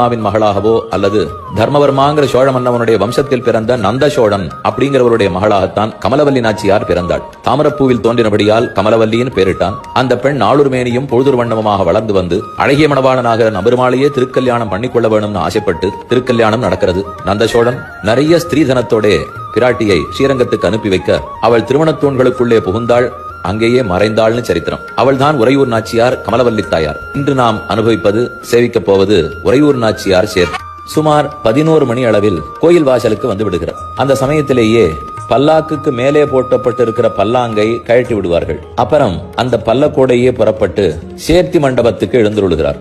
மாவின் மகளாகவோ அல்லது தர்மவர்மாங்கிற சோழ மன்னவனுடைய வம்சத்தில் பிறந்த நந்த சோழன் அப்படிங்கிறவருடைய மகளாகத்தான் கமலவல்லி நாச்சியார் பிறந்தாள். தாமரப்பூவில் தோன்றினபடியால் கமலவல்லியின் பேரிட்டான். அந்த பெண் நாளூர் மேனியும் பொழுதுர் வண்ணமுமாக வளர்ந்து வந்து அழகிய மணவாளனாக நபருமாளையே திருக்கல்யாணம் பண்ணிக்கொள்ள வேணும்னு ஆசைப்பட்டு திருக்கல்யாணம் நடக்கிறது. நந்த சோழன் நிறைய ஸ்திரீதனத்தோட பிராட்டியை ஸ்ரீரங்கத்துக்கு அனுப்பி வைக்க அவள் திருமணத் தூண்களுக்குள்ளே புகுந்தாள். அங்கேயே மறைந்தாள்னு சரித்திரம். அவள்தான் உறையூர் நாச்சியார் கமலவல்லி தாயார். இன்று நாம் அனுபவிப்பது சேவிக்கப் போவது உறையூர் நாச்சியார் சேர் சுமார் பதினோரு மணி அளவில் கோயில் வாசலுக்கு வந்து விடுகிறார். அந்த சமயத்திலேயே பல்லாக்குக்கு மேலே போட்டப்பட்டிருக்கிற பல்லாங்கை கழட்டி விடுவார்கள். அப்புறம் அந்த பல்லக்கோடையே புறப்பட்டு சேர்த்தி மண்டபத்துக்கு எழுந்துருளுகிறார்.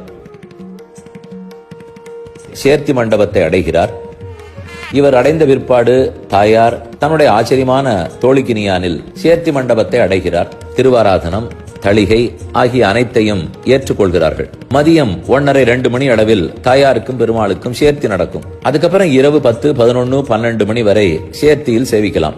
சேர்த்தி மண்டபத்தை அடைகிறார். இவர் அடைந்த பிற்பாடு தாயார் தன்னுடைய ஆச்சரியமான தோழிக்கினியானில் சேர்த்தி மண்டபத்தை அடைகிறார். திருவாராதனம் தளிகை ஆகிய அனைத்தையும் ஏற்றுக்கொள்கிறார்கள். மதியம் ஒன்னரை ரெண்டு மணி அளவில் தாயாருக்கும் பெருமாளுக்கும் சேர்த்தி நடக்கும். அதுக்கப்புறம் இரவு பத்து பதினொன்னு பன்னெண்டு மணி வரை சேர்த்தியில் சேவிக்கலாம்.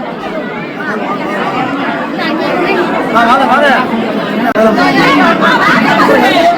干啥的？干啥？